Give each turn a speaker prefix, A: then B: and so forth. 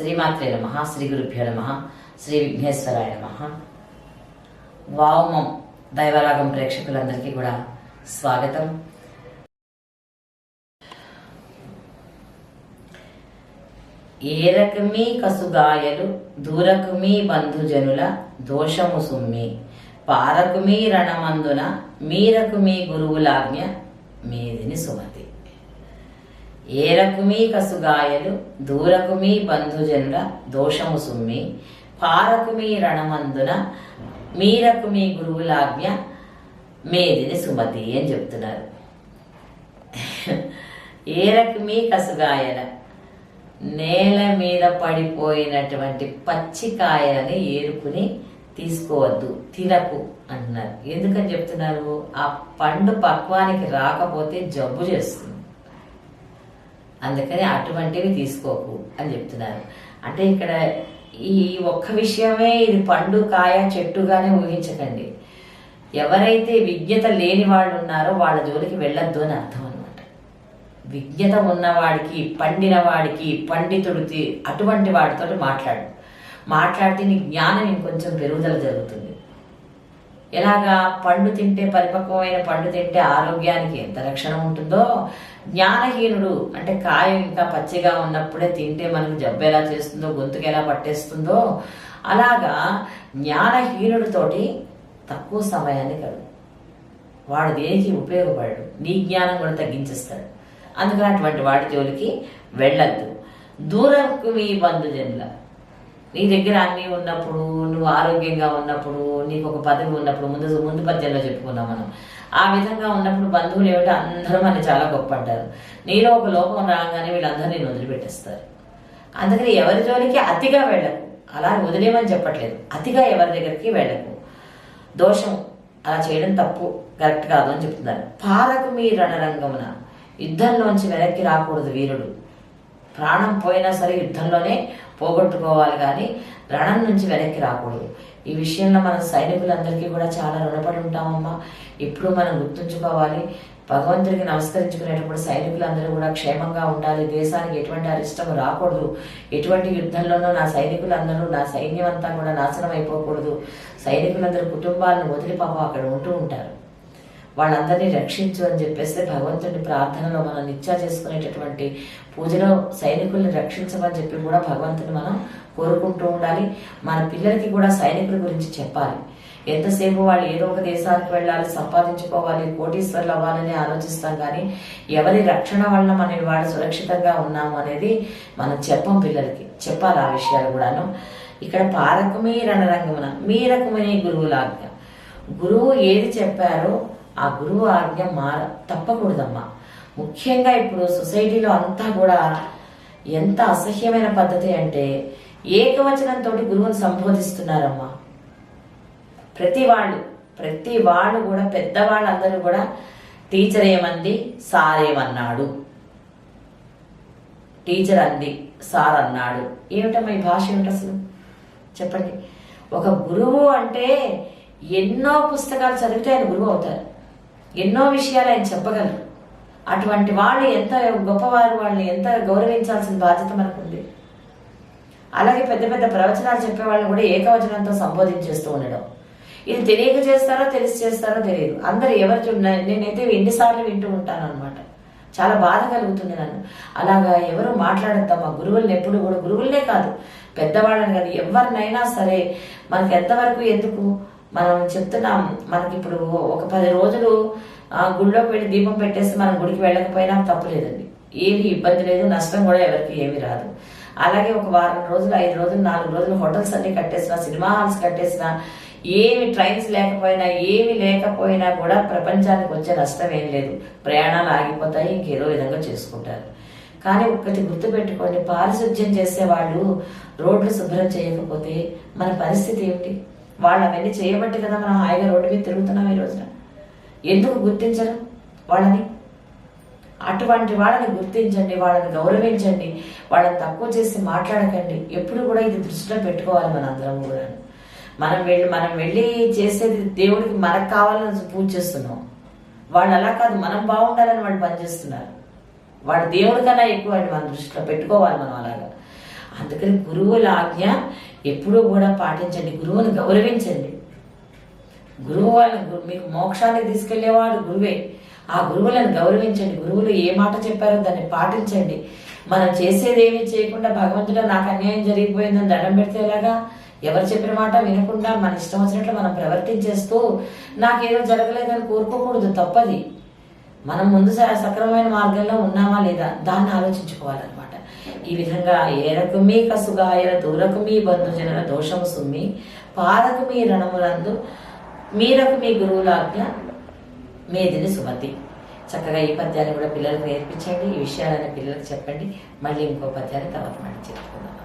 A: శ్రీమాత్రే నమ శ్రీ గురుభ్యో నమ శ్రీ విఘ్నేశ్వరాయ నమ. వామం దైవరాగం ప్రేక్షకులందరికీ కూడా స్వాగతం. ఏరకమీ కసుగాయలు దూరకుమీ బంధుజనుల దోషము సుమ్మి. పారకుమీ రణమందున మీరకుమీ గురువులాజ్ఞ మీదిని సుమతి. ఏరకుమీ కసుగాయలు దూరకుమీ బంధుజనుల దోషము సుమ్మి పారకుమీ రణమందున మీరకుమీ గురువులాజ్ఞ మేదిని సుమతి అని చెప్తున్నారు. ఏరకుమీ కసుగాయల నేల మీద పడిపోయినటువంటి పచ్చికాయలని ఏరుకుని తీసుకోవద్దు తినకు అంటున్నారు. ఎందుకని చెప్తున్నారు? ఆ పండు పక్వానికి రాకపోతే జబ్బు చేస్తుంది. అందుకని అటువంటివి తీసుకోకు అని చెప్తున్నారు. అంటే ఇక్కడ ఈ ఒక్క విషయమే ఇది పండు కాయ చెట్టుగానే ఊహించకండి. ఎవరైతే విజ్ఞత లేని వాళ్ళు ఉన్నారో వాళ్ళ జోలికి వెళ్ళొద్దు అని అర్థం అనమాట విజ్ఞత ఉన్నవాడికి పండిన వాడికి పండితుడికి అటువంటి వాడితో మాట్లాడు. మాట్లాడితే నీ జ్ఞానం ఇంకొంచెం పెరుగుదల జరుగుతుంది. ఎలాగా పండు తింటే పరిపక్వమైన పండు తింటే ఆరోగ్యానికి ఎంత రక్షణ ఉంటుందో జ్ఞానహీనుడు అంటే కాయ ఇంకా పచ్చిగా ఉన్నప్పుడే తింటే మనకు జబ్బు ఎలా చేస్తుందో గొంతుకు ఎలా పట్టేస్తుందో అలాగా జ్ఞానహీనుడితోటి తక్కువ సమయాన్ని గడు వాడు దేనికి ఉపయోగపడడు. నీ జ్ఞానం కూడా తగ్గించేస్తాడు. అందుకని అటువంటి వాడి జోలికి వెళ్ళద్దు. దూరంకు మీ బంధుజనుల. నీ దగ్గర అన్నీ ఉన్నప్పుడు నువ్వు ఆరోగ్యంగా ఉన్నప్పుడు నీకు ఒక పదవి ఉన్నప్పుడు ముందు ముందు పద్యంలో చెప్పుకున్నాం మనం. ఆ విధంగా ఉన్నప్పుడు బంధువులు ఏమిటో అందరూ మన చాలా గొప్ప అంటారు నీలో ఒక లోపం రాగానే వీళ్ళందరూ నేను వదిలిపెట్టేస్తారు. అందుకని ఎవరి జోలికి అతిగా వెళ్ళకు. అలా వదిలేమని చెప్పట్లేదు. అతిగా ఎవరి దగ్గరికి వెళ్ళకు. దోషం అలా చేయడం తప్పు కరెక్ట్ కాదు అని చెప్తున్నారు. పాలకు మీ రణరంగమున యుద్ధంలోంచి వెనక్కి రాకూడదు వీరుడు. ప్రాణం పోయినా సరే యుద్ధంలోనే పోగొట్టుకోవాలి కానీ రణం నుంచి వెనక్కి రాకూడదు. ఈ విషయంలో మన సైనికులందరికీ కూడా చాలా రుణపడి ఉంటామమ్మా. ఇప్పుడు మనం గుర్తుంచుకోవాలి. భగవంతుడికి నమస్కరించుకునేటప్పుడు సైనికులందరూ కూడా క్షేమంగా ఉండాలి. దేశానికి ఎటువంటి అరిష్టం రాకూడదు. ఎటువంటి యుద్ధంలోనూ నా సైనికులందరూ నా సైన్యం అంతా కూడా నాశనం అయిపోకూడదు. సైనికులందరూ కుటుంబాలను వదిలి పాపం అక్కడ ఉంటూ ఉంటారు. వాళ్ళందరినీ రక్షించు అని చెప్పేసి భగవంతుడి ప్రార్థనలో మనం నిత్యా చేసుకునేటటువంటి పూజలో సైనికుల్ని రక్షించమని చెప్పి కూడా భగవంతుని మనం కోరుకుంటూ ఉండాలి. మన పిల్లలకి కూడా సైనికుల గురించి చెప్పాలి. ఎంతసేపు వాళ్ళు ఏదో ఒక దేశానికి వెళ్ళాలి సంపాదించుకోవాలి కోటీశ్వర్లు అవ్వాలని ఆలోచిస్తాం కానీ ఎవరి రక్షణ వల్ల మనం ఇవాళ సురక్షితంగా ఉన్నాము అనేది మనం చెప్పం పిల్లలకి. చెప్పాలి ఆ విషయాలు కూడాను. ఇక్కడ పారకమీ రణరంగమున మీరకమనే గురువులాజ్ఞ గురువు ఏది చెప్పారో ఆ గురువు ఆజ్ఞ మార తప్పకూడదమ్మా. ముఖ్యంగా ఇప్పుడు సొసైటీలో అంతా కూడా ఎంత అసహ్యమైన పద్ధతి అంటే ఏకవచనంతో గురువుని సంబోధిస్తున్నారమ్మా. ప్రతి వాళ్ళు ప్రతి వాళ్ళు కూడా పెద్దవాళ్ళందరూ కూడా టీచర్ ఏమంది? సార్ ఏమన్నాడు? టీచర్ అంది సార్ అన్నాడు. ఏమిటమ్మా ఈ భాష ఏమిటి అసలు? చెప్పండి. ఒక గురువు అంటే ఎన్నో పుస్తకాలు చదివితే ఆయన గురువు అవుతారు. ఎన్నో విషయాలు ఆయన చెప్పగలరు. అటువంటి వాళ్ళు ఎంత గొప్పవారు వాళ్ళని ఎంత గౌరవించాల్సిన బాధ్యత మనకుంది. అలాగే పెద్ద పెద్ద ప్రవచనాలు చెప్పే వాళ్ళని కూడా ఏకవచనంతో సంబోధించేస్తూ ఉండడం. ఇది తెలియక చేస్తారో తెలిసి చేస్తారో తెలియదు. అందరు ఎవరు నేనైతే ఎన్నిసార్లు వింటూ ఉంటాను అనమాట చాలా బాధ కలుగుతుంది నన్ను. అలాగా ఎవరు మాట్లాడద్దాం మా గురువుల్ని ఎప్పుడు కూడా గురువులనే కాదు. పెద్దవాళ్ళని కాదు. ఎవరినైనా సరే మనకి ఎంతవరకు ఎందుకు మనం చెప్తున్నాం మనకి ఇప్పుడు ఒక పది రోజులు ఆ గుళ్ళోకి పెట్టి దీపం పెట్టేసి మనం గుడికి వెళ్ళకపోయినా తప్పులేదండి ఏమి ఇబ్బంది లేదు నష్టం కూడా ఎవరికి ఏమి రాదు. అలాగే ఒక వారం రోజులు ఐదు రోజులు నాలుగు రోజులు హోటల్స్ అన్ని కట్టేసిన సినిమా హాల్స్ కట్టేసిన ఏమి ట్రైన్స్ లేకపోయినా ఏమి లేకపోయినా కూడా ప్రపంచానికి వచ్చే నష్టం ఏం లేదు. ప్రయాణాలు ఆగిపోతాయి ఇంకేదో విధంగా చేసుకుంటారు. కానీ ఒక్కటి గుర్తుపెట్టుకోండి పారిశుధ్యం చేసే వాళ్ళు రోడ్లు శుభ్రం చేయకపోతే మన పరిస్థితి ఏమిటి? వాళ్ళు అవన్నీ చేయబట్టి కదా మనం హాయిగా రోడ్డు మీద తిరుగుతున్నాం ఈ రోజున. ఎందుకు గుర్తించరు వాళ్ళని? అటువంటి వాళ్ళని గుర్తించండి వాళ్ళని గౌరవించండి వాళ్ళని తక్కువ చేసి మాట్లాడకండి. ఎప్పుడు కూడా ఇది దృష్టిలో పెట్టుకోవాలి మన అందరం కూడా. మనం వెళ్ళి మనం వెళ్ళి చేసేది దేవుడికి మనకు కావాలని పూజ చేస్తున్నాం. వాళ్ళు అలా కాదు మనం బాగుండాలని వాళ్ళు పనిచేస్తున్నారు. వాడు దేవుడి కన్నా ఎక్కువ మన దృష్టిలో పెట్టుకోవాలి మనం అలాగా. అందుకని గురువుల ఆజ్ఞ ఎప్పుడూ కూడా పాటించండి. గురువుని గౌరవించండి. గురువు వాళ్ళని మీకు మోక్షానికి తీసుకెళ్ళేవాడు గురువే. ఆ గురువులను గౌరవించండి. గురువులు ఏ మాట చెప్పారో దాన్ని పాటించండి. మనం చేసేది చేయకుండా భగవంతుడు నాకు అన్యాయం జరిగిపోయిందని దండం పెడితే ఎలాగా? ఎవరు చెప్పిన మాట వినకుండా మన ఇష్టం వచ్చినట్లు మనం ప్రవర్తించేస్తూ నాకేదో జరగలేదని కోరుకోకూడదు తప్పది. మనం ముందు సక్రమమైన మార్గంలో ఉన్నామా లేదా దాన్ని ఆలోచించుకోవాలన్నమాట. ఈ విధంగా ఏరకు మీ కసుగాయల దూరకు మీ బంధుజనుల దోషము సుమ్మి పాదకు మీ రణములందు మీరకు మీ గురువులాజ్ఞ మేదిని సుమతి. చక్కగా ఈ పద్యాన్ని కూడా పిల్లలకు నేర్పించండి ఈ విషయాలను పిల్లలకు చెప్పండి. మళ్ళీ ఇంకో పద్యాన్ని తర్వాత మళ్ళీ చెప్పుకుందాం.